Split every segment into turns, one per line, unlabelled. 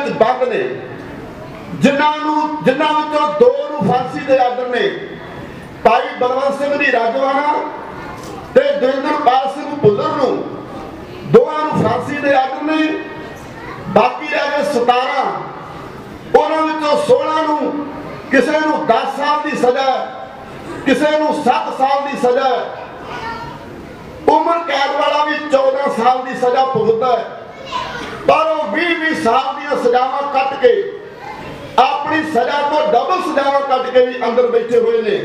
ਵਿੱਚ ਬੰਦ ਨੇ। ਜਿਨ੍ਹਾਂ ਨੂੰ ਜਿਨ੍ਹਾਂ ਵਿੱਚੋਂ ਦੋ ਨੂੰ ਫਾਂਸੀ ਦੇ ਆਰਡਰ ਨੇ। ਭਾਈ ਬਲਵੰਤ ਸਿੰਘ ਦੀ ਰਾਜਵਾਨਾ ਤੇ ਦਵਿੰਦਰਪਾਲ ਸਿੰਘ ਭੁੱਲਰ ਨੂੰ ਦੋਵਾਂ ਨੂੰ ਫਾਂਸੀ ਦੇ ਆਰਡਰ ਨੇ। ਬਾਕੀ ਰਹਿ ਗਏ 17 ਉਹਨਾਂ ਵਿੱਚੋਂ 16 ਨੂੰ ਕਿਸੇ ਨੂੰ 10 ਸਾਲ ਦੀ ਸਜ਼ਾ, ਕਿਸੇ ਨੂੰ 7 ਸਾਲ ਦੀ ਸਜ਼ਾ। ਉਮਰ ਕੈਦ ਵਾਲਾ ਵੀ 14 ਸਾਲ ਦੀ ਸਜ਼ਾ ਭੁਗਤਦਾ ਹੈ। ਪਰ ਉਹ 20 20 ਸਾਲ ਦੀਆਂ ਸਜ਼ਾਵਾਂ ਕੱਟ ਕੇ, ਆਪਣੀ ਸਜ਼ਾ ਤੋਂ ਡਬਲ ਸਜ਼ਾਵਾਂ ਕੱਟ ਕੇ ਵੀ ਅੰਦਰ ਬੈਠੇ ਹੋਏ ਨੇ।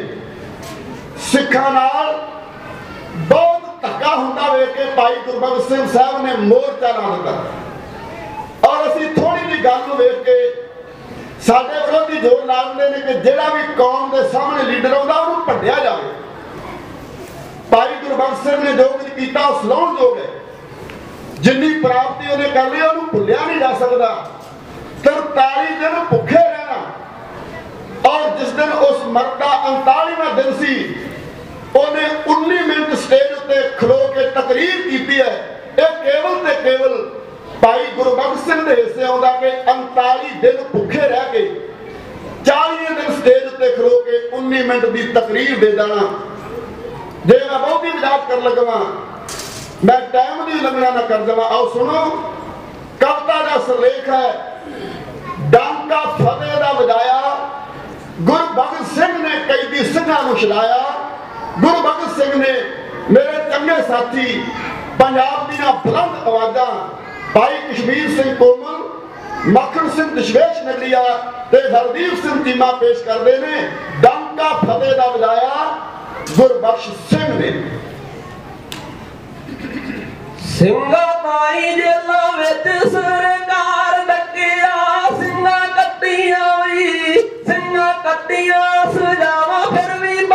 ਸਿੱਖਾਂ ਨਾਲ ਬਹੁਤ ਧੱਕਾ ਹੁੰਦਾ ਵੇਖ ਕੇ ਭਾਈ ਗੁਰਬਖਸ਼ ਸਿੰਘ ਸਾਹਿਬ ਨੇ ਮੋਰਚਾ ਲਾ ਦਿੱਤਾ। ਔਰ ਅਸੀਂ ਥੋੜੀ ਜਿਹੀ ਗੱਲ ਨੂੰ ਵੇਖ ਕੇ ਸਾਡੇ ਵਿਰੋਧੀ ਜ਼ੋਰ ਲਾ ਦਿੰਦੇ ਨੇ ਕਿ ਜਿਹੜਾ ਵੀ ਕੌਮ ਦੇ ਸਾਹਮਣੇ ਲੀਡਰ ਆਉਂਦਾ, ਉਹਨੂੰ ਭੰਡਿਆ ਜਾਵੇ। ਭਾਈ ਗੁਰਬਖਸ਼ ਸਿੰਘ ਨੇ ਜੋ ਕੁਝ ਕੀਤਾ, ਉਹ ਸਲਾਉਣ ਯੋਗ ਹੈ। ਜਿੰਨੀ ਪ੍ਰਾਪਤੀ ਉਹਨੇ ਕਰ ਲਈ, ਉਹਨੂੰ ਭੁੱਲਿਆ ਨਹੀਂ ਜਾ ਸਕਦਾ। 43 ਦਿਨ ਭੁੱਖੇ ਰਹਿਣਾ ਔਰ ਜਿਸ ਦਿਨ ਉਸ ਮਰਦ ਦਾ 39ਵਾਂ ਦਿਨ ਸੀ, ਉਹਨੇ 19 ਮਿੰਟ ਸਟੇਜ ਉੱਤੇ ਖਲੋ ਕੇ ਤਕਰੀਰ ਕੀਤੀ ਹੈ। ਇਹ ਕੇਵਲ ਤੇ ਕੇਵਲ ਭਾਈ ਗੁਰਬਖਸ਼ ਸਿੰਘ ਦੇ ਹਿੱਸੇ ਆਉਂਦਾ ਕਿ 39 ਦਿਨ ਭੁੱਖੇ ਰਹਿ ਕੇ 40 ਦਿਨ ਸਟੇਜ ਉੱਤੇ ਖਲੋ ਕੇ 19 ਮਿੰਟ ਦੀ ਤਕਰੀਰ ਦੇ ਦੇਣਾ ਜੇ ਮੈਂ ਬਹੁਤੀ ਮਜ਼ਾਕ ਕਰਨ ਲੱਗਾ ਮੈਂ ਟਾਈਮ ਦੀ ਉਲੰਘਣਾ ਨਾ ਕਰ ਦੇਵਾਂ। ਆਓ ਸੁਣੋ। ਕਵਿਤਾ ਦਾ ਸਰਲੇਖ ਹੈ। ਡਾਂਕਾ ਫਤਿਹ ਦਾ ਵਜਾਇਆ ਗੁਰਬਖਸ਼ ਸਿੰਘ ਨੇ ਕੈਦੀ ਸਿੰਘਾਂ ਨੂੰ ਛਡਾਇਆ। ਗੁਰਬਖਸ਼ ਸਿੰਘ ਨੇ ਮੇਰੇ ਚੰਗੇ ਸਾਥੀ ਪੰਜਾਬ ਦੀਆਂ ਬੁਲੰਦ ਆਵਾਜ਼ਾਂ, ਭਾਈ ਕਸ਼ਮੀਰ ਸਿੰਘ ਕੋਮਲ, ਮੱਖਣ ਸਿੰਘ ਦਸ਼ਵੇਸ਼ ਨਗਰੀਆ ਤੇ ਹਰਦੀਪ ਸਿੰਘ ਚੀਮਾ ਪੇਸ਼ ਕਰਦੇ ਨੇ। ਡਾਂਕਾ ਫਤਿਹ ਦਾ ਵਜਾਇਆ ਗੁਰਬਖਸ਼ ਸਿੰਘ ਨੇ।
ਸਿੰਘਾ ਤਾਈ ਜੇਲਾਂ ਵਿੱਚ ਸਰਕਾਰ ਡੱਕਿਆ ਸਿੰਘਾ ਕੱਟੀਆਂ ਵੀ ਸਿੰਘਾ ਕੱਟੀਆਂ ਸਜਾਵਾਂ ਫਿਰ ਵੀ